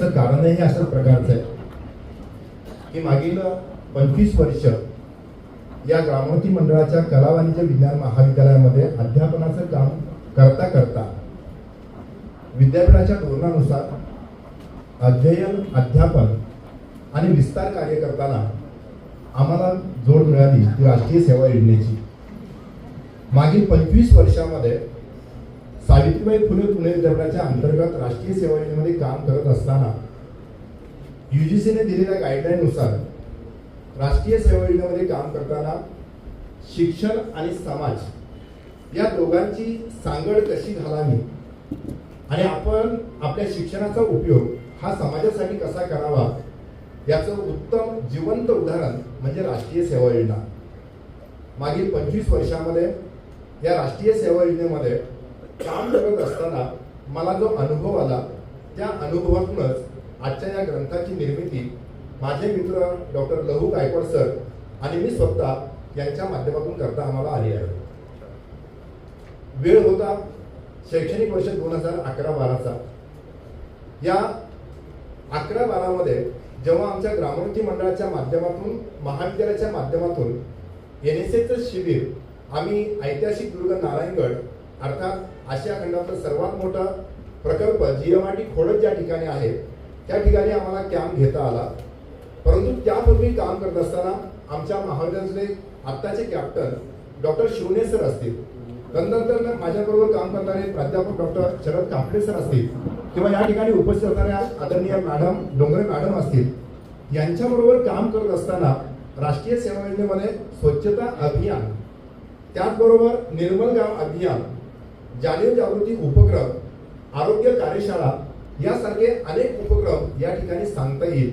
त्याचं कारणही अशा प्रकारचं आहे. की मागील पंचवीस वर्ष या ग्रामोन्नती मंडळाच्या कला वाणिज्य विज्ञान महाविद्यालयामध्ये अध्यापनाचं काम करता करता विद्यापीठाच्या धोरणानुसार अध्ययन अध्यापन आणि विस्तार कार्य करताना आम्हाला जोड मिळाली ती राष्ट्रीय सेवा योजनेची. मागील पंचवीस वर्षामध्ये सावित्रीबाई फुले पुणे विद्यापीठाच्या अंतर्गत राष्ट्रीय सेवा योजनेमध्ये काम करत असताना युजीसीने दिलेल्या गाईडलाईननुसार राष्ट्रीय सेवा योजनेमध्ये काम करताना शिक्षण आणि समाज या दोघांची सांगड कशी घालावी आणि आपण आपल्या शिक्षणाचा उपयोग हा समाजासाठी कसा करावा याचं उत्तम जिवंत उदाहरण म्हणजे राष्ट्रीय सेवा योजना मागील पंचवीस वर्षामध्ये या राष्ट्रीय सेवा योजनेमध्ये काम करत असताना मला जो अनुभव आला त्या अनुभवातूनच आजच्या या ग्रंथाची निर्मिती माझे मित्र डॉक्टर लहू गायकवाड सर आणि मी स्वतः यांच्या माध्यमातून करता आम्हाला आली आहे. वेळ होता शैक्षणिक वर्ष दोन हजार अकरा बाराचा. या अकरा बारामध्ये जेव्हा आमच्या ग्रामोन्नती मंडळाच्या माध्यमातून महाविद्यालयाच्या माध्यमातून एन एस एचं शिबिर आम्ही ऐतिहासिक दुर्ग नारायणगड अर्थात आशिया खंडातलं सर्वात मोठा प्रकल्प G M R T Khodad ज्या ठिकाणी आहे त्या ठिकाणी आम्हाला कॅम्प घेता आला. परंतु त्यापूर्वी काम करत असताना आमच्या महाविद्यालयातले आत्ताचे कॅप्टन डॉक्टर शिवने सर असतील तदनंतर माझ्याबरोबर काम करणारे प्राध्यापक डॉक्टर शरद कापडे सर असतील किंवा या ठिकाणी उपस्थित असणाऱ्या आदरणीय मॅडम डोंगरे मॅडम असतील यांच्याबरोबर काम करत असताना राष्ट्रीय सेवा योजनेमध्ये स्वच्छता अभियान त्याचबरोबर निर्मल गाव अभियान जाणीव जागृती उपक्रम आरोग्य कार्यशाळा यासारखे अनेक उपक्रम या ठिकाणी सांगता येईल.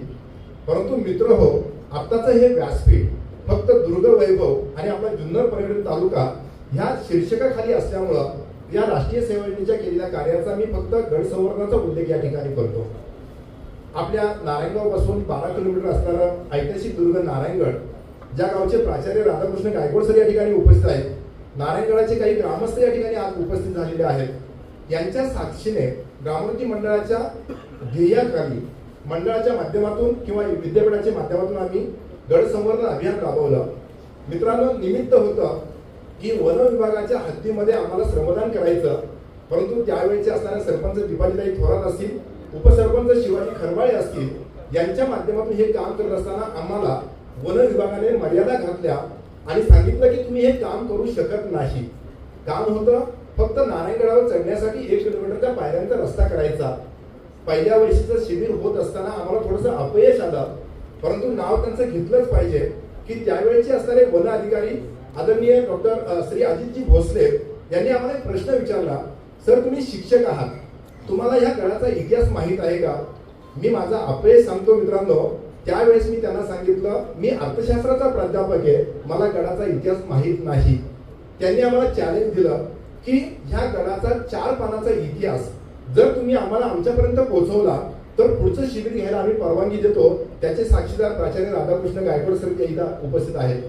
परंतु मित्र हो आत्ताचं हे व्यासपीठ फक्त दुर्ग वैभव आणि आपला जुन्नर पर्यटन तालुका ह्या शीर्षकाखाली असल्यामुळं या राष्ट्रीय सेवा योजनेच्या केलेल्या कार्याचा मी फक्त गड संवर्धनाचा उल्लेख या ठिकाणी करतो. आपल्या नारायणगावपासून बारा किलोमीटर असणारं ऐतिहासिक दुर्ग नारायणगड ज्या गावचे प्राचार्य राधाकृष्ण गायकवाड सर या ठिकाणी उपस्थित आहेत नारायणगडाचे काही ग्रामस्थ या ठिकाणी आज उपस्थित झालेले आहेत. यांच्या साक्षीने ग्रामोन्नती मंडळाच्या ध्येयाखाली मंडळाच्या माध्यमातून किंवा विद्यापीठाच्या माध्यमातून आम्ही गड संवर्धन अभियान राबवलं. मित्रांनो निमित्त होतं की वन विभागाच्या हद्दीमध्ये आम्हाला श्रमदान करायचं. परंतु त्यावेळेचे असणारे सरपंच दीपालीताई थोरात असतील उपसरपंच शिवाजी खरवाळे असतील यांच्या माध्यमातून हे काम करत असताना आम्हाला वन विभागाने मर्यादा घातल्या. आणि सांगितलं की तुम्ही हे काम करू शकत नाही. काम होतं फक्त नारायणगडावर चढण्यासाठी एक किलोमीटरच्या पायऱ्यांचा रस्ता करायचा. पहिल्या वर्षीचं शिबिर होत असताना आम्हाला थोडंसं अपयश आलं. परंतु नाव त्यांचं घेतलंच पाहिजे की त्यावेळेचे असणारे वन अधिकारी आदरणीय डॉक्टर श्री अजितजी भोसले यांनी आम्हाला एक प्रश्न विचारला सर तुम्ही शिक्षक आहात. तुम्हाला ह्या गडाचा इतिहास माहीत आहे का? मी माझा अपयश सांगतो मित्रांनो. त्यावेळेस मी त्यांना सांगितलं मी अर्थशास्त्राचा प्राध्यापक आहे मला गडाचा इतिहास माहीत नाही. त्यांनी आम्हाला चॅलेंज दिलं की ह्या गडाचा चार पानाचा इतिहास जर तुम्ही आम्हाला आमच्यापर्यंत पोहोचवला तर पुढचं शिबिर घ्यायला आम्ही परवानगी देतो. त्याचे साक्षीदार प्राचार्य राधाकृष्ण गायकवाड सर इथं उपस्थित आहेत.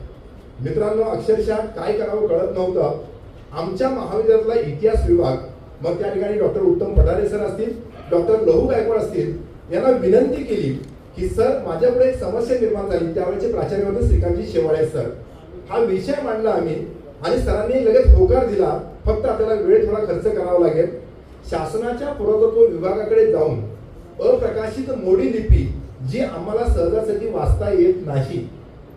मित्रांनो अक्षरशः काय करावं कळत नव्हतं. आमच्या महाविद्यालयातला इतिहास विभाग मग त्या ठिकाणी डॉक्टर उत्तम पठारे सर असतील डॉक्टर लहू गायकवाड असतील यांना विनंती केली की सर माझ्यापुढे एक समस्या निर्माण झाली. त्यावेळेचे प्राचार्य होते श्रीकांतजी शेवाळे सर. हा विषय मांडला आम्ही आणि सरांनी लगेच होकार दिला. फक्त आपल्याला वेळ थोडा खर्च करावा लागेल. शासनाच्या पुरातत्व विभागाकडे जाऊन अप्रकाशित मोडी लिपी जी आम्हाला सहजासहजी वाचता येत नाही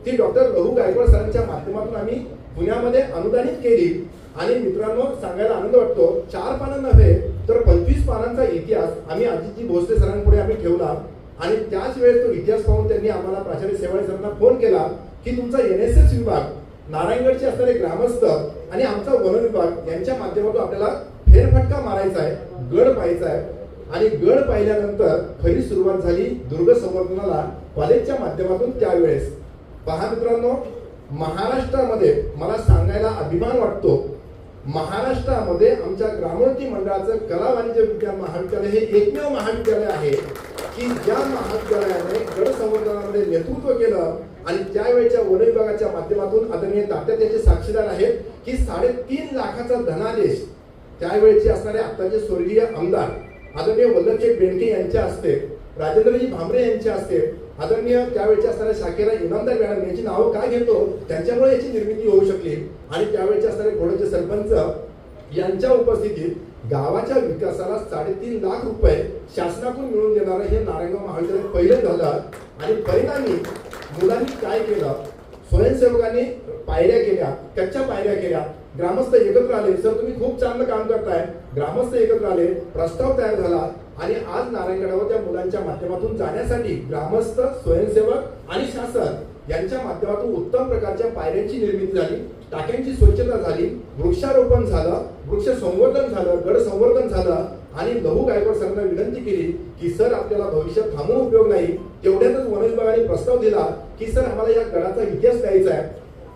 ती डॉक्टर लहू गायकवाड सरांच्या माध्यमातून आम्ही पुण्यामध्ये अनुदानित केली. आणि मित्रांनो सांगायला आनंद वाटतो चार पानं नव्हे तर पंचवीस पानांचा इतिहास आम्ही अजितजी भोसले सरांपुढे आम्ही ठेवला. आणि त्याच वेळेस तो इतिहास पाहून त्यांनी आम्हाला प्राचार्य सेवाळे सरांना फोन केला की तुमचा एन एस एस विभाग नारायणगडचे असणारे ग्रामस्थ आणि आमचा वन विभाग यांच्या माध्यमातून आपल्याला फेरफटका मारायचा आहे गड पाहायचा आहे. आणि गड पाहिल्यानंतर खरी सुरुवात झाली दुर्ग संवर्धनाला कॉलेजच्या माध्यमातून त्यावेळेस. पहा मित्रांनो महाराष्ट्रामध्ये मला सांगायला अभिमान वाटतो. महाराष्ट्रामध्ये आमच्या ग्रामोन्नती मंडळाचं कला वाणिज्य विज्ञान महाविद्यालय हे एकमेव महाविद्यालय आहे. की ज्या महाविद्यालयाने गडसंवर्धनामध्ये नेतृत्व केलं आणि त्यावेळेच्या वन विभागाच्या माध्यमातून आदरणीय तात्या त्याचे साक्षीदार आहेत की साडेतीन लाखाचा धनादेश त्यावेळेचे असणारे आताचे स्वर्गीय आमदार आदरणीय वल्लभजी बेंडके यांच्या हस्ते राजेंद्रजी भांबरे यांचे असते आदरणीय त्यावेळेचे असणाऱ्या शाखेला इनामदार मॅडम यांची नावं काय घेतो त्यांच्यामुळे याची निर्मिती होऊ शकली आणि त्यावेळेचे असणारे घोड्याचे सरपंच यांच्या उपस्थितीत गावाच्या विकासाला साडेतीन लाख रुपये शासनाकडून मिळवून देणारं हे नारायणगाव महाविद्यालय पहिलं झालं आणि परिणामी मुलांनी काय केलं? स्वयंसेवकांनी पायऱ्या केल्या कच्च्या पायऱ्या केल्या. ग्रामस्थ एकत्र आले. सर तुम्ही खूप चांगलं काम करताय. ग्रामस्थ एकत्र आले प्रस्ताव तयार झाला आणि आज नारायणगडावर त्या मुलांच्या माध्यमातून जाण्यासाठी ग्रामस्थ स्वयंसेवक आणि शासन यांच्या माध्यमातून उत्तम प्रकारच्या पायऱ्यांची निर्मिती झाली. टाक्यांची स्वच्छता झाली वृक्षारोपण झालं वृक्ष संवर्धन झालं गड संवर्धन झालं आणि लहू गायकवाड सरांना विनंती केली की सर आपल्याला भविष्यात थांबून उपयोग नाही. तेवढ्यातच वन विभागाने प्रस्ताव दिला की सर आम्हाला या गडाचा इतिहास द्यायचा आहे.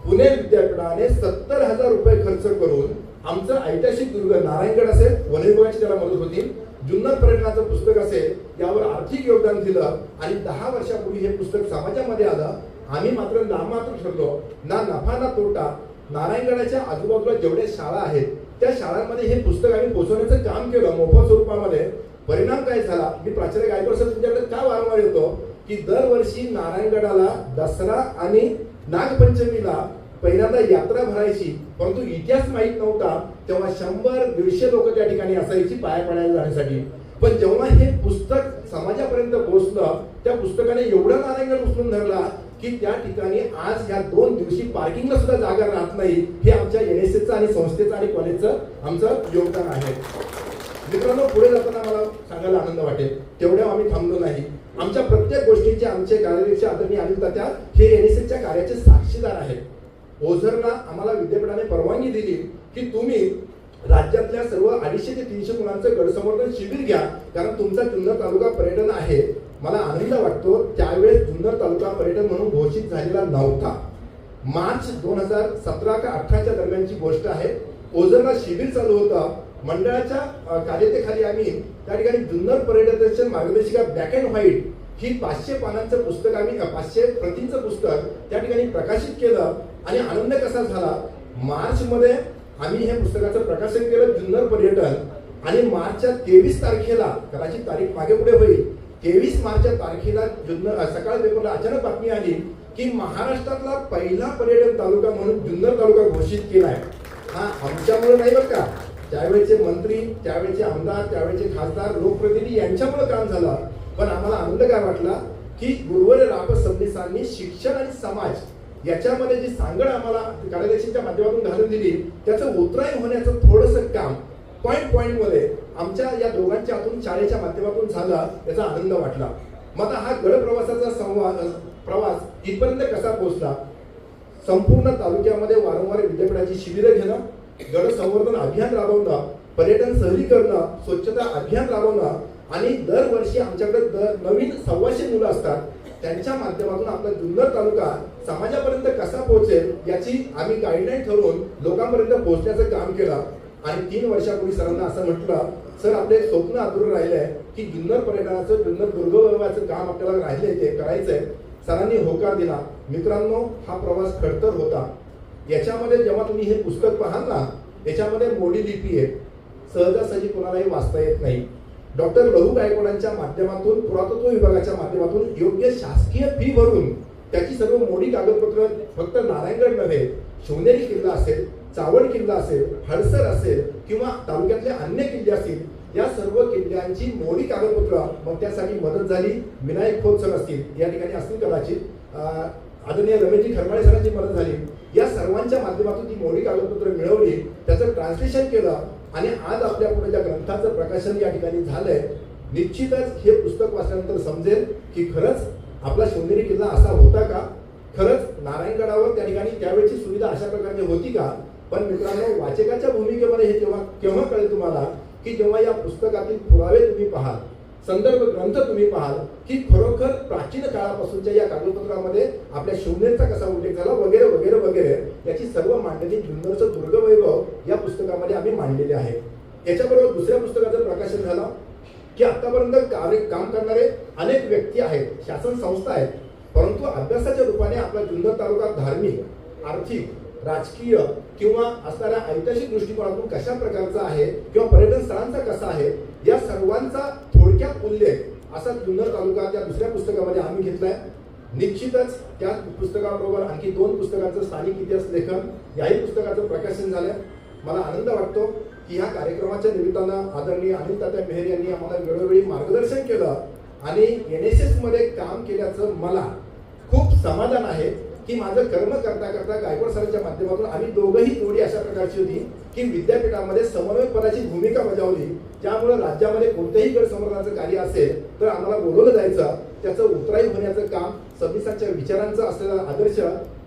पुणे विद्यापीठाने सत्तर हजार रुपये खर्च करून आमचं ऐतिहासिक दुर्ग नारायणगड असेल वन विभागाची त्याला मदत होती. जुन्नर पर्यटनाचं पुस्तक असेल यावर आर्थिक योगदान दिलं आणि दहा वर्षापूर्वी हे पुस्तक समाजामध्ये आलं. आम्ही मात्र नामात्र ठरलो. ना नफा ना तोटा. नारायणगडाच्या आजूबाजूला जेवढ्या शाळा आहेत त्या शाळांमध्ये हे पुस्तक आम्ही पोहोचवण्याचं काम केलं मोफत स्वरूपामध्ये. परिणाम काय झाला? मी प्राचार्य गायकवाड सर तुमच्याकडे का वारंवार येतो? की दरवर्षी नारायणगडाला दसरा आणि नागपंचमीला पहिल्यांदा यात्रा भरायची परंतु इतिहास माहीत नव्हता तेव्हा शंभर दीडशे लोक त्या ठिकाणी असायची पाया पडायला जाण्यासाठी. पण जेव्हा हे पुस्तक समाजापर्यंत पोहोचलं त्या पुस्तकाने एवढा नारायणगड उचलून धरला की त्या ठिकाणी आज ह्या दोन दिवशी पार्किंगला सुद्धा जागा राहत नाही हे आमच्या एनएसएचं आणि संस्थेचं आणि कॉलेजचं आमचं योगदान आहे. मित्रांनो पुढे जाताना मला सांगायला आनंद वाटेल. तेवढ्या आम्ही थांबलो नाही. आमच्या प्रत्येक गोष्टीचे आमचे कार्याध्यक्ष आदरणीय अनिल तात्या हे एनएसएसच्या कार्याचे साक्षीदार आहेत. ओझरला आम्हाला विद्यापीठाने परवानगी दिली की तुम्ही राज्यातल्या सर्व अडीचशे ते तीनशे मुलांचं गडसंवर्धन शिबिर घ्या कारण तुमचा जुन्नर तालुका पर्यटन आहे. मला आनंद वाटतो त्यावेळेस जुन्नर तालुका पर्यटन म्हणून घोषित झालेला नव्हता. मार्च दोन हजार सतरा का अठराच्या दरम्यानची गोष्ट आहे. ओझरला शिबिर चालू होतं. मंडळाच्या कार्यतेखाली आम्ही त्या ठिकाणी जुन्नर पर्यटनाच्या मार्गदर्शिका ब्लॅक अँड व्हाईट ही पाचशे पानांचं पुस्तक आम्ही पाचशे प्रतींचं पुस्तक त्या ठिकाणी प्रकाशित केलं आणि आनंद कसा झाला? मार्चमध्ये आम्ही हे पुस्तकाचं प्रकाशन केलं जुन्नर पर्यटन आणि मार्चच्या तेवीस तारखेला कदाचित तारीख मागे पुढे होईल तेवीस मार्चच्या तारखेला जुन्नर सकाळ पेपरला अचानक बातमी आली की महाराष्ट्रातला पहिला पर्यटन तालुका म्हणून जुन्नर तालुका घोषित केला आहे. हा आमच्यामुळे नाही बरं का? त्यावेळेचे मंत्री त्यावेळेचे आमदार त्यावेळेचे खासदार लोकप्रतिनिधी यांच्यामुळे काम झालं. पण आम्हाला आनंद काय वाटला की गुरुवर राप सबनीसांनी शिक्षण आणि समाज याच्यामध्ये जी सांगड आम्हाला कार्यदर्शींच्या माध्यमातून घालून दिली त्याचं उतराई होण्याचं थोडंसं काम पॉईंट पॉईंटमध्ये आमच्या या दोघांच्या हातून शाळेच्या माध्यमातून झाला याचा आनंद वाटला. मग आता हा गड प्रवासाचा संवाद प्रवास इथपर्यंत कसा पोहोचला? संपूर्ण तालुक्यामध्ये वारंवार विद्यापीठाची शिबिरं घेणं गड संवर्धन अभियान राबवणं पर्यटन सहली करणं स्वच्छता अभियान राबवणं आणि दरवर्षी आमच्याकडे दर नवीन सव्वाशे मुलं असतात त्यांच्या माध्यमातून आपला जुन्नर तालुका समाजापर्यंत कसा पोहोचेल याची आम्ही गाईडलाईन ठरवून लोकांपर्यंत पोहोचण्याचं काम केलं. आणि तीन वर्षापूर्वी सरांना असं म्हटलं सर आपले एक स्वप्न अधुरं आहे की जुन्नर पर्यटनाचं जुन्नर दुर्गवैभवाचं काम आपल्याला राहिलंय ते करायचं आहे सरांनी होकार दिला. मित्रांनो हा प्रवास खडतर होता. याच्यामध्ये जेव्हा तुम्ही हे पुस्तक पाहाल ना याच्यामध्ये मोडी लिपी आहे. सहजासहजी कोणालाही वाचता येत नाही. डॉक्टर लहू गायकवाडांच्या माध्यमातून पुरातत्व विभागाच्या माध्यमातून योग्य शासकीय फी भरून त्याची सर्व मोडी कागदपत्र फक्त नारायणगड नव्हे शिवनेरी किल्ला असेल चावण किल्ला असेल हडसर असेल किंवा तालुक्यातले अन्य किल्ले असतील या सर्व किल्ल्यांची मोडी कागदपत्र मग त्यासाठी मदत झाली. विनायक खोत सर असतील या ठिकाणी असतील कदाचित. आदरणीय रमेशजी खरमाळे सरांची मदत झाली. या सर्वांच्या माध्यमातून ती मोडी कागदपत्र मिळवली. त्याचं ट्रान्सलेशन केलं आणि आज आपल्या पुढे ज्या ग्रंथाचं प्रकाशन या ठिकाणी झालंय निश्चितच हे पुस्तक वाचल्यानंतर समजेल की खरंच आपला शिवनेरी किल्ला असा होता का? खरंच नारायणगडावर त्या ठिकाणी त्यावेळची सुविधा अशा प्रकारची होती का? पण मित्रांनो वाचकाच्या भूमिकेमध्ये हे तेव्हा केव्हा कळेल तुम्हाला? की जेव्हा या पुस्तकातील पुरावे तुम्ही पाहाल संदर्भ ग्रंथ तुम्ही पाहाल की खरोखर प्राचीन काळापासूनच्या या कागदपत्रामध्ये आपल्या शिवनेरचा कसा उल्लेख झाला वगैरे वगैरे वगैरे याची सर्व मांडणी जुन्नरचं दुर्गवैभव या पुस्तकामध्ये आम्ही मांडलेले आहे. याच्याबरोबर दुसऱ्या पुस्तकाचं प्रकाशन झालं की आतापर्यंत कार्य काम करणारे अनेक व्यक्ती आहेत शासन संस्था आहेत परंतु अभ्यासाच्या रूपाने आपला जुन्नर तालुका धार्मिक आर्थिक राजकीय किंवा असणाऱ्या ऐतिहासिक दृष्टिकोनातून कशा प्रकारचा आहे किंवा पर्यटन स्थळांचा कसा आहे या सर्वांचा थोडक्यात उल्लेख असा जुन्नर तालुका त्या दुसऱ्या पुस्तकामध्ये आम्ही घेतलाय. निश्चितच त्या पुस्तकाबरोबर आणखी दोन पुस्तकांचं स्थानिक इतिहास लेखन याही पुस्तकाचं प्रकाशन झालं मला आनंद वाटतो की ह्या कार्यक्रमाच्या निमित्तानं आदरणीय अनिल तात्या मेहर यांनी आम्हाला वेळोवेळी मार्गदर्शन केलं आणि एन एस एसमध्ये काम केल्याचं मला खूप समाधान आहे. की माझं कर्म करता करता गायकवाड सरांच्या माध्यमातून आम्ही दोघंही जोडी अशा प्रकारची होती की विद्यापीठामध्ये समन्वयपदाची भूमिका बजावली. त्यामुळे राज्यामध्ये कोणत्याही गैरसमर्थनाचं कार्य असेल तर आम्हाला बोलवलं जायचं. त्याचं उतराई होण्याचं काम सव्वीसांच्या विचारांचा असलेला आदर्श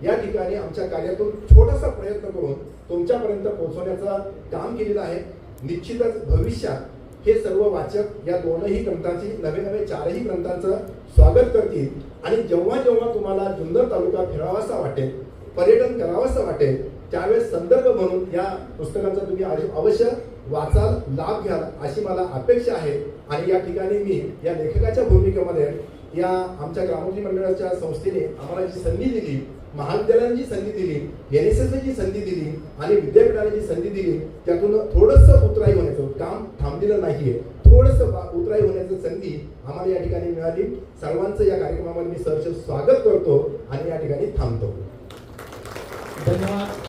या ठिकाणी आमच्या कार्यातून छोटासा प्रयत्न करून तुमच्यापर्यंत पोहोचवण्याचं काम केलेलं आहे. निश्चितच भविष्यात हे सर्व वाचक या दोनही ग्रंथांची नवे नवे चारही ग्रंथांचं स्वागत करतील. आणि जेव्हा जेव्हा तुम्हाला जुन्नर तालुका फिरावासा वाटेल पर्यटन करावासा वाटेल त्यावेळेस संदर्भ म्हणून या पुस्तकांचा तुम्ही अवश्य- अवश्य वाचाल लाभ घ्याल अशी मला अपेक्षा आहे. आणि या ठिकाणी मी या लेखकाच्या भूमिकेमध्ये या आमच्या ग्रामोद्योग मंडळाच्या संस्थेने आम्हाला जी संधी दिली महाविद्यालयाने जी संधी दिली एन एस जी संधी दिली आणि विद्यापीठाने जी संधी दिली त्यातून थोडंसं उतराई होण्याचं काम थांबलेलं नाहीये. थोडंसं बा- उतराई होण्याची संधी आम्हाला या ठिकाणी मिळाली. सर्वांचं या कार्यक्रमामध्ये मी सहर्ष स्वागत करतो आणि या ठिकाणी थांबतो. धन्यवाद.